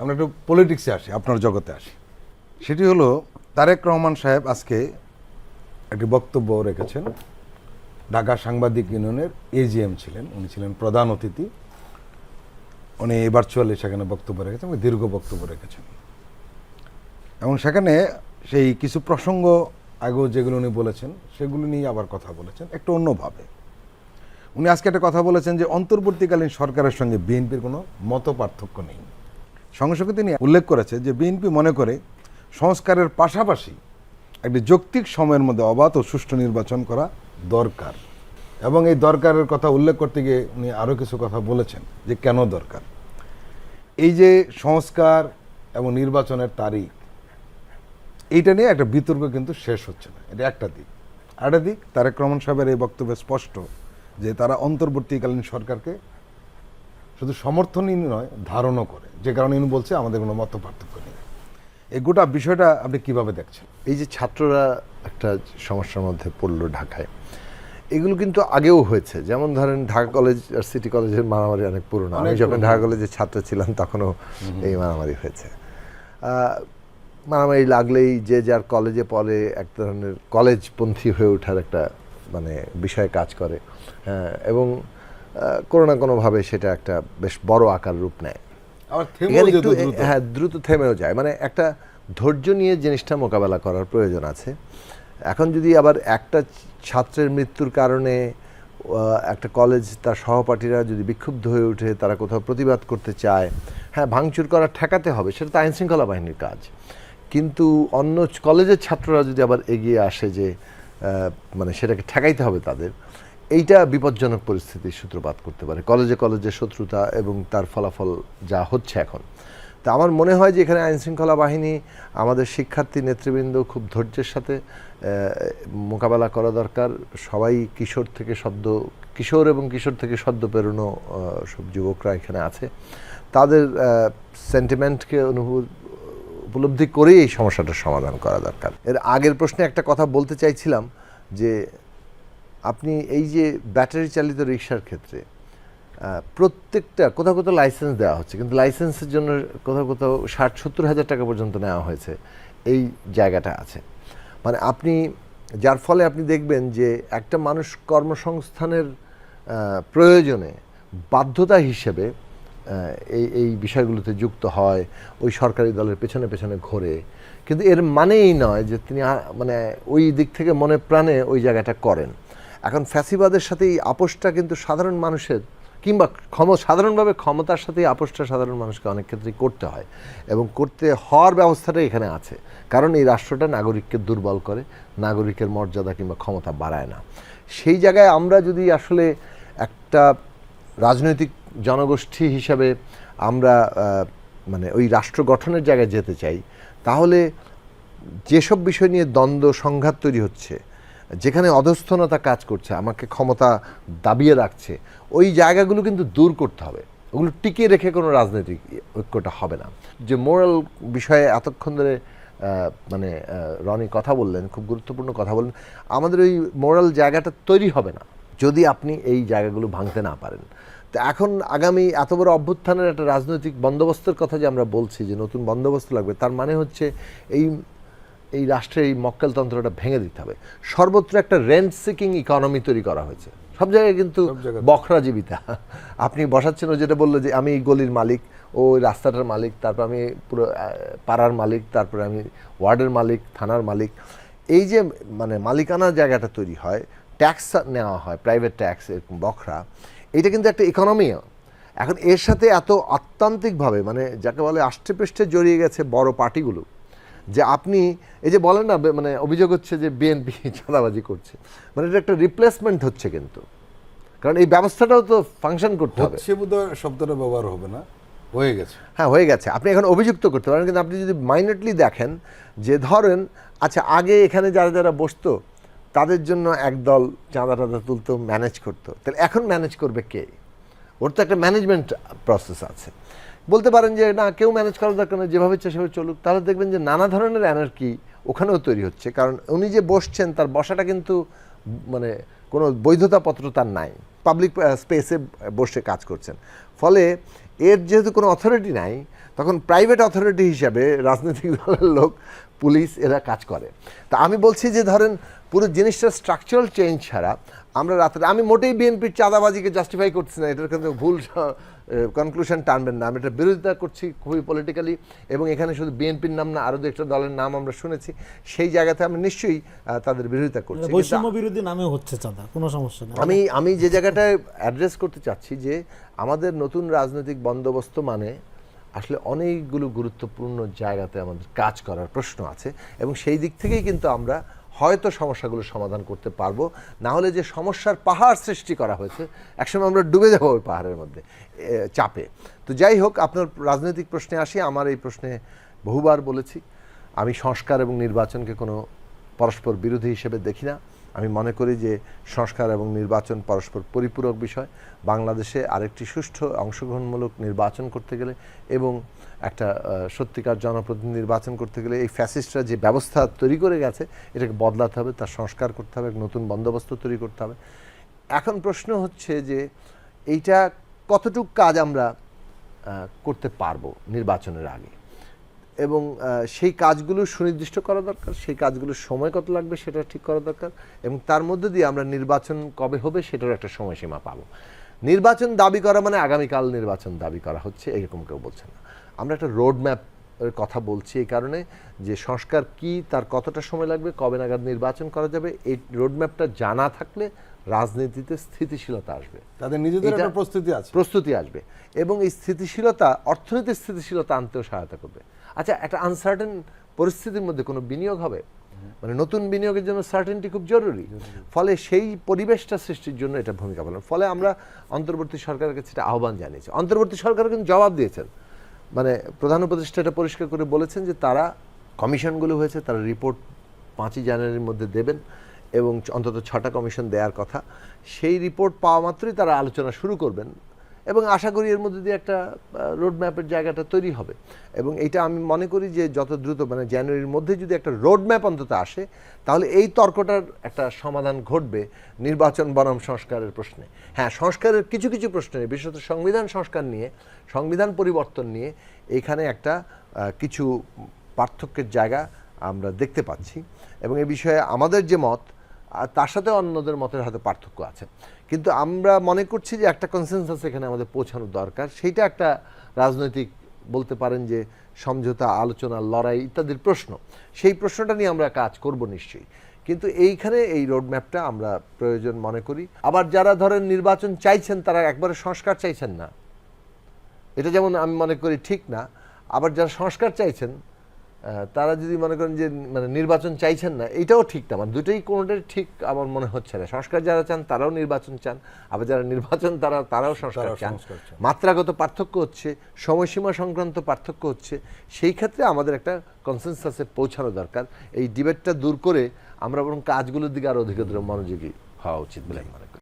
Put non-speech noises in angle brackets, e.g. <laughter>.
আমরা একটু পলিটিক্সে আসি, আপনার জগতে আসি। সেটি হলো, তারেক রহমান সাহেব আজকে একটি বক্তব্য রেখেছেন। ঢাকা সাংবাদিক ইউনিয়নের এজিএম ছিলেন, উনি ছিলেন প্রধান অতিথি। উনি ভার্চুয়ালি সেখানে বক্তব্য রেখেছেন এবং দীর্ঘ বক্তব্য রেখেছেন। এবং সেখানে সেই কিছু প্রসঙ্গ আগেও যেগুলো উনি বলেছেন, সেগুলো নিয়ে আবার কথা বলেছেন, একটু অন্যভাবে। উনি আজকে একটা কথা বলেছেন যে অন্তর্বর্তীকালীন সরকারের সঙ্গে বিএনপির কোনো মত পার্থক্য নেই। সঙ্গে সঙ্গে তিনি উল্লেখ করেছে যে বিএনপি মনে করে সংস্কারের পাশাপাশি একটি যৌক্তিক সময়ের মধ্যে অবাধ ও সুষ্ঠু নির্বাচন করা দরকার। এবং এই দরকারের কথা উল্লেখ করতে গিয়ে উনি আরও কিছু কথা বলেছেন যে কেন দরকার। এই যে সংস্কার এবং নির্বাচনের তারিখ, এইটা নিয়ে একটা বিতর্ক কিন্তু শেষ হচ্ছে না। এটা একটা দিক। আরেকটা দিক, তারেক রহমান সাহেবের এই বক্তব্যে স্পষ্ট যে তারা অন্তর্বর্তীকালীন সরকারকে শুধু সমর্থনই নয় ধারণও করে। যে কারণে ইনি বলছে আমাদের কোনো মত পার্থক্য নেই। এই গোটা বিষয়টা আপনি কীভাবে দেখছেন? এই যে ছাত্ররা একটা সমস্যার মধ্যে পড়ল ঢাকায় এগুলো কিন্তু আগেও হয়েছে। যেমন ধরেন ঢাকা কলেজ আর সিটি কলেজের মারামারি অনেক পুরনো। আমি যখন ঢাকা কলেজের ছাত্র ছিলাম তখনও এই মারামারি হয়েছে। মারামারি লাগলেই যে যার কলেজে পড়ে এক ধরনের কলেজপন্থী হয়ে ওঠার একটা মানে বিষয়ে কাজ করে। হ্যাঁ, এবং কোনো না কোনোভাবে সেটা একটা বেশ বড় আকার রূপ নেয়। হ্যাঁ দ্রুত থেমেও যায়। মানে একটা ধৈর্য নিয়ে জিনিসটা মোকাবেলা করার প্রয়োজন আছে। এখন যদি আবার একটা ছাত্রের মৃত্যুর কারণে একটা কলেজ তার সহপাঠীরা যদি বিক্ষুব্ধ হয়ে ওঠে তারা কোথাও প্রতিবাদ করতে চায় হ্যাঁ ভাঙচুর করা ঠেকাতে হবে সেটা তো আইনশৃঙ্খলা বাহিনীর কাজ। কিন্তু অন্য কলেজের ছাত্ররা যদি আবার এগিয়ে আসে যে মানে সেটাকে ঠেকাইতে হবে তাদের। এইটা বিপজ্জনক পরিস্থিতির সূত্রপাত করতে পারে কলেজে কলেজে শত্রুতা এবং তার ফলাফল যা হচ্ছে এখন। তা আমার মনে হয় যে এখানে আইনশৃঙ্খলা বাহিনী আমাদের শিক্ষার্থী নেতৃবৃন্দ খুব ধৈর্যের সাথে মোকাবেলা করা দরকার। সবাই কিশোর থেকে সদ্য কিশোর এবং কিশোর থেকে সদ্য আহ, সব যুবকরা এখানে আছে। তাদের সেন্টিমেন্টকে অনুভূত উপলব্ধি করেই এই সমস্যাটার সমাধান করা দরকার। এর আগের প্রশ্নে একটা কথা বলতে চাইছিলাম যে, আপনি এই যে ব্যাটারি চালিত রিক্সার ক্ষেত্রে প্রত্যেকটা কোথাও কোথাও লাইসেন্স দেওয়া হচ্ছে, কিন্তু লাইসেন্সের জন্য কোথাও কোথাও ষাট সত্তর হাজার টাকা পর্যন্ত নেওয়া হয়েছে, এই জায়গাটা আছে। মানে আপনি, যার ফলে আপনি দেখবেন যে একটা মানুষ কর্মসংস্থানের প্রয়োজনে বাধ্যতা হিসেবে এই এই বিষয়গুলোতে যুক্ত হয় ওই সরকারি দলের পেছনে পেছনে ঘোরে। কিন্তু এর মানেই নয় যে তিনি মানে ওই দিক থেকে মনে প্রাণে ওই জায়গাটা করেন। এখন ফ্যাসিবাদের সাথে এই আপোষটা কিন্তু সাধারণ মানুষের কিংবা ক্ষম, সাধারণভাবে ক্ষমতার সাথে আপোষটা সাধারণ মানুষকে অনেক ক্ষেত্রেই করতে হয় এবং করতে হওয়ার ব্যবস্থাটা এখানে আছে। কারণ এই রাষ্ট্রটা নাগরিককে দুর্বল করে, নাগরিকের মর্যাদা কিংবা ক্ষমতা বাড়ায় না। সেই জায়গায় আমরা যদি আসলে একটা রাজনৈতিক জনগোষ্ঠী হিসাবে আমরা মানে ওই রাষ্ট্র গঠনের জায়গায় যেতে চাই, তাহলে যেসব বিষয় নিয়ে দ্বন্দ্ব, সংঘাত তৈরি হচ্ছে, যেখানে অধস্থনতা কাজ করছে, আমাকে ক্ষমতা দাবিয়ে রাখছে, ওই জায়গাগুলো কিন্তু দূর করতে হবে। ওগুলো টিকিয়ে রেখে কোনো রাজনৈতিক ঐক্যটা হবে না। যে মোরাল বিষয়ে এতক্ষণ ধরে মানে রনি কথা বললেন, খুব গুরুত্বপূর্ণ কথা বললেন, আমাদের ওই মোরাল জায়গাটা তৈরি হবে না। যদি আপনি এই জায়গাগুলো ভাঙতে না পারেন। তো এখন আগামী এত বড় অভ্যুত্থানের একটা রাজনৈতিক বন্দোবস্তের কথা যে আমরা বলছি যে নতুন বন্দোবস্ত লাগবে তার মানে হচ্ছে এই এই রাষ্ট্রের এই মক্কেলতন্ত্রটা ভেঙে দিতে হবে। সর্বত্র একটা রেন্ট সিকিং ইকোনমি তৈরি করা হয়েছে। সব জায়গায় কিন্তু বখরা জীবিতা। আপনি বসাচ্ছেন ও যেটা বলল যে আমি এই গলির মালিক ও রাস্তাটার মালিক তারপর আমি পুরো পাড়ার মালিক তারপরে আমি ওয়ার্ডের মালিক থানার মালিক। এই যে মানে মালিকানা জায়গাটা তৈরি হয় ট্যাক্স নেওয়া হয় প্রাইভেট ট্যাক্স এরকম বখরা এটা কিন্তু একটা ইকোনমিও এখন এর সাথে এত আত্মান্তিকভাবে মানে যাকে বলে আষ্টে পৃষ্ঠে জড়িয়ে গেছে বড় পার্টিগুলো যে আপনি এই যে বলেন না মানে অভিযোগ হচ্ছে যে বিএনপি <laughs> চাঁদাবাজি করছে মানে এটা একটা রিপ্লেসমেন্ট হচ্ছে কিন্তু। কারণ এই ব্যবস্থাটাও তো ফাংশন করতে হবে। সে বোধ শব্দটা ব্যবহার হবে না হয়ে গেছে। হ্যাঁ হয়ে গেছে। আপনি এখন অভিযুক্ত করতে পারেন কিন্তু আপনি যদি মাইনেটলি দেখেন যে ধরেন আচ্ছা আগে এখানে যারা যারা বসতো তাদের জন্য একদল চাঁদা টাদা তুলতো ম্যানেজ করতো। তাহলে এখন ম্যানেজ করবে কে? ওর তো একটা ম্যানেজমেন্ট প্রসেস আছে। বলতে পারেন যে, না, কেউ ম্যানেজ করার দরকার নেই, যেভাবে ইচ্ছা সেভাবে চলুক। তাহলে দেখবেন যে, নানা ধরনের অ্যানার্কি ওখানেও তৈরি হচ্ছে। কারণ উনি যে বসছেন, তার বসাটা কিন্তু মানে কোনো বৈধতা পত্র তার নাই। পাবলিক স্পেসে বসে কাজ করছেন। ফলে এর যেহেতু কোনো অথরিটি নাই, তখন প্রাইভেট অথরিটি হিসাবে রাজনৈতিক দলের লোক, পুলিশ এরা কাজ করে। তা আমি বলছি যে, ধরেন পুরো জিনিসটা স্ট্রাকচারাল চেঞ্জ ছাড়া আমরা রাত্রে আমি মোটেই বিএনপির চাঁদাবাজিকে জাস্টিফাই করছি না এটার কিন্তু ভুল কনক্লুশন টানবেন না। আমি এটা বিরোধিতা করছি খুবই পলিটিক্যালি এবং এখানে শুধু বিএনপির নাম না আরও দু একটা দলের নাম আমরা শুনেছি। সেই জায়গাতে আমি নিশ্চয়ই তাদের বিরোধিতা করছি। বৈষম্য বিরোধী নামে হচ্ছে চাঁদা কোনো সমস্যা নেই। আমি আমি যে জায়গাটায় অ্যাড্রেস করতে চাচ্ছি যে আমাদের নতুন রাজনৈতিক বন্দোবস্ত মানে আসলে অনেকগুলো গুরুত্বপূর্ণ জায়গাতে আমাদের কাজ করার প্রশ্ন আছে এবং সেই দিক থেকেই কিন্তু আমরা হয়তো সমস্যাগুলো সমাধান করতে পারব। না হলে যে সমস্যার পাহাড় সৃষ্টি করা হয়েছে, একসময় আমরা ডুবে যাব ওই পাহাড়ের মধ্যে চাপে। তো যাই হোক, আপনার রাজনৈতিক প্রশ্নে আসি, আমার এই প্রশ্নে বহুবার বলেছি, আমি সংস্কার এবং নির্বাচনকে কোনো পরস্পর বিরোধী হিসেবে দেখি না। আমি মনে করি যে সংস্কার এবং নির্বাচন পরস্পর পরিপূরক বিষয়। বাংলাদেশে আরেকটি সুষ্ঠু অংশগ্রহণমূলক নির্বাচন করতে গেলে এবং একটা সত্যিকার জনপ্রতিনিধি নির্বাচন করতে গেলে এই ফ্যাসিস্টরা যে ব্যবস্থা তৈরি করে গেছে, এটাকে বদলাতে হবে, তার সংস্কার করতে হবে নতুন বন্দোবস্ত তৈরি করতে হবে। এখন প্রশ্ন হচ্ছে যে এইটা কতটুক কাজ আমরা করতে পারব নির্বাচনের আগে? এবং সেই কাজগুলো সুনির্দিষ্ট করা দরকার সেই কাজগুলোর সময় কত লাগবে সেটা ঠিক করা দরকার এবং তার মধ্যে দিয়ে আমরা নির্বাচন কবে হবে সেটার একটা সময়সীমা পাবো। নির্বাচন দাবি করা মানে আগামীকাল নির্বাচন দাবি করা হচ্ছে এরকম কেউ বলছে না। আমরা একটা রোড ম্যাপ কথা বলছি এই কারণে যে সংস্কার কি তার কতটা সময় লাগবে কবে নাগাদ নির্বাচন করা যাবে এই রোডম্যাপটা জানা থাকলে রাজনীতিতে স্থিতিশীলতা আসবে। তাদের নিজেদের একটা প্রস্তুতি আছে। প্রস্তুতি আসবে। এবং এই স্থিতিশীলতা অর্থনীতির স্থিতিশীলতা আনতেও সহায়তা করবে। আচ্ছা একটা আনসার্টেন পরিস্থিতির মধ্যে কোনো বিনিয়োগ হবে? মানে নতুন বিনিয়োগের জন্য সার্টেনটি খুব জরুরি। ফলে সেই পরিবেশটা সৃষ্টির জন্য এটা ভূমিকা পালন। ফলে আমরা অন্তর্বর্তী সরকারের কাছে এটা আহ্বান জানিয়েছি। অন্তর্বর্তী সরকার কিন্তু জবাব দিয়েছেন। মানে প্রধান উপদেষ্টা এটা পরিষ্কার করে বলেছেন যে তারা কমিশনগুলো হয়েছে তারা রিপোর্ট পাঁচই জানুয়ারির মধ্যে দেবেন এবং অন্তত ছটা কমিশন দেওয়ার কথা। সেই রিপোর্ট পাওয়া মাত্রই তারা আলোচনা শুরু করবেন। এবং আশা করি এর মধ্যে দিয়ে একটা রোড ম্যাপের জায়গাটা তৈরি হবে। এবং এইটা আমি মনে করি যে যত দ্রুত মানে জানুয়ারির মধ্যে যদি একটা রোড ম্যাপ অন্তত আসে, তাহলে এই তর্কটার একটা সমাধান ঘটবে নির্বাচন বনাম সংস্কারের প্রশ্নে। হ্যাঁ সংস্কারের কিছু কিছু প্রশ্নে বিশেষত সংবিধান সংস্কার নিয়ে, সংবিধান পরিবর্তন নিয়ে এখানে একটা কিছু পার্থক্যের জায়গা আমরা দেখতে পাচ্ছি। এবং এ বিষয়ে আমাদের যে মত তার সাথে অন্যদের মতের হয়তো পার্থক্য আছে। কিন্তু আমরা মনে করছি যে একটা কনসেনসাস এখানে আমাদের পৌঁছানো দরকার। সেইটা একটা রাজনৈতিক বলতে পারেন যে সমঝোতা, আলোচনা, লড়াই ইত্যাদির প্রশ্ন। সেই প্রশ্নটা নিয়ে আমরা কাজ করব নিশ্চয়ই। কিন্তু এইখানে এই রোডম্যাপটা আমরা প্রয়োজন মনে করি। আবার যারা ধরেন নির্বাচন চাইছেন, তারা একবারে সংস্কার চাইছেন না। এটা যেমন আমি মনে করি ঠিক না। আবার যারা সংস্কার চাইছেন তারা যদি মনে করেন যে মানে নির্বাচন চাইছেন না এটাও ঠিক না। মানে দুটোই কোনোটাই ঠিক আমার মনে হচ্ছে না। সংস্কার যারা চান তারাও নির্বাচন চান। আবার যারা নির্বাচন তারা তারাও সংস্কার চান। মাত্রাগত পার্থক্য হচ্ছে সময়সীমা সংক্রান্ত পার্থক্য হচ্ছে। সেই ক্ষেত্রে আমাদের একটা কনসেনসাসে পৌঁছানো দরকার। এই ডিবেটটা দূর করে আমরা বরং কাজগুলোর দিকে আরও অধিক মনোযোগী হওয়া উচিত বলে আমি মনে করি।